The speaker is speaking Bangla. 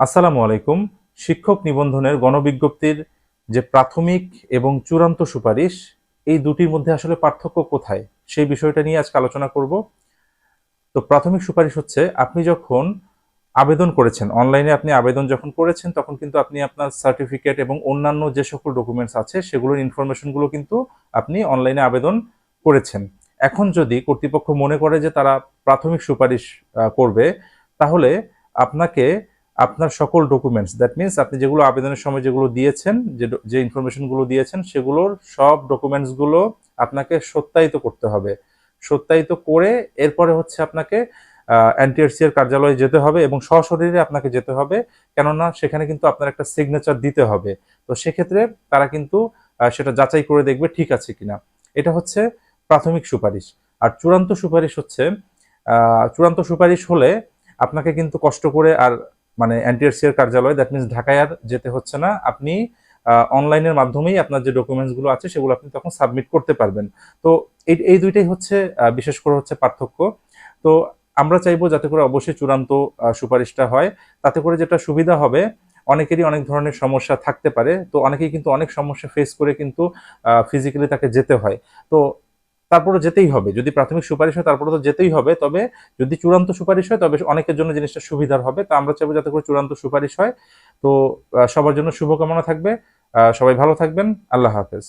আসসালামু আলাইকুম। শিক্ষক নিবন্ধনের গণবিজ্ঞপ্তির যে প্রাথমিক এবং চূড়ান্ত সুপারিশ, এই দুটির মধ্যে আসলে পার্থক্য কোথায়? সেই বিষয়টা নিয়ে আজকে আলোচনা করব। তো প্রাথমিক সুপারিশ হচ্ছে, আপনি যখন আবেদন করেছেন, অনলাইনে আপনি আবেদন যখন করেছেন, তখন কিন্তু আপনি আপনার সার্টিফিকেট এবং অন্যান্য যে সকল ডকুমেন্টস আছে, সেগুলোর ইনফরমেশনগুলো কিন্তু আপনি অনলাইনে আবেদন করেছেন। এখন যদি কর্তৃপক্ষ মনে করে যে তারা প্রাথমিক সুপারিশ করবে, তাহলে আপনাকে আপনার সকল ডকুমেন্টস দ্যাট মিন্স আপনি যেগুলো আবেদনের সময় যেগুলো দিয়েছেন, যে যে ইনফরমেশনগুলো দিয়েছেন, সেগুলোর সব ডকুমেন্টসগুলো আপনাকে সত্যায়িত করতে হবে। সত্যায়িত করে এরপরে হচ্ছে আপনাকে এনটিআরসি এর কার্যালয়ে যেতে হবে এবং সশরীরে আপনাকে যেতে হবে। কেননা সেখানে কিন্তু আপনার একটা সিগনেচার দিতে হবে। তো সেক্ষেত্রে তারা কিন্তু সেটা যাচাই করে দেখবে ঠিক আছে কিনা। এটা হচ্ছে প্রাথমিক সুপারিশ। আর চূড়ান্ত সুপারিশ হচ্ছে চূড়ান্ত সুপারিশ হলে আপনাকে কিন্তু কষ্ট করে আর মানে এনটিআরসি এর কার্যালয় দ্যাট মিনস ঢাকায় আর যেতে হচ্ছে না। আপনি অনলাইনের মাধ্যমেই আপনার যে ডকুমেন্টসগুলো আছে, সেগুলো আপনি তখন সাবমিট করতে পারবেন। তো এই এই দুইটাই হচ্ছে বিশেষ করে হচ্ছে পার্থক্য। তো আমরা চাইব যাতে করে অবশ্যই চূড়ান্ত সুপারিশটা হয়। তাতে করে যেটা সুবিধা হবে, অনেকেরই অনেক ধরনের সমস্যা থাকতে পারে। তো অনেকেই কিন্তু অনেক সমস্যা ফেস করে কিন্তু ফিজিক্যালি তাকে যেতে হয়। তো তারপরে যেতেই হবে। যদি প্রাথমিক সুপারিশ হয় তারপরে তো যেতেই হবে। তবে যদি চূড়ান্ত সুপারিশ হয়, তবে অনেকের জন্য জিনিসটা সুবিধার হবে। তা আমরা চাইব যাতে করে চূড়ান্ত সুপারিশ হয়। তো সবার জন্য শুভকামনা থাকবে। সবাই ভালো থাকবেন। আল্লাহ হাফেজ।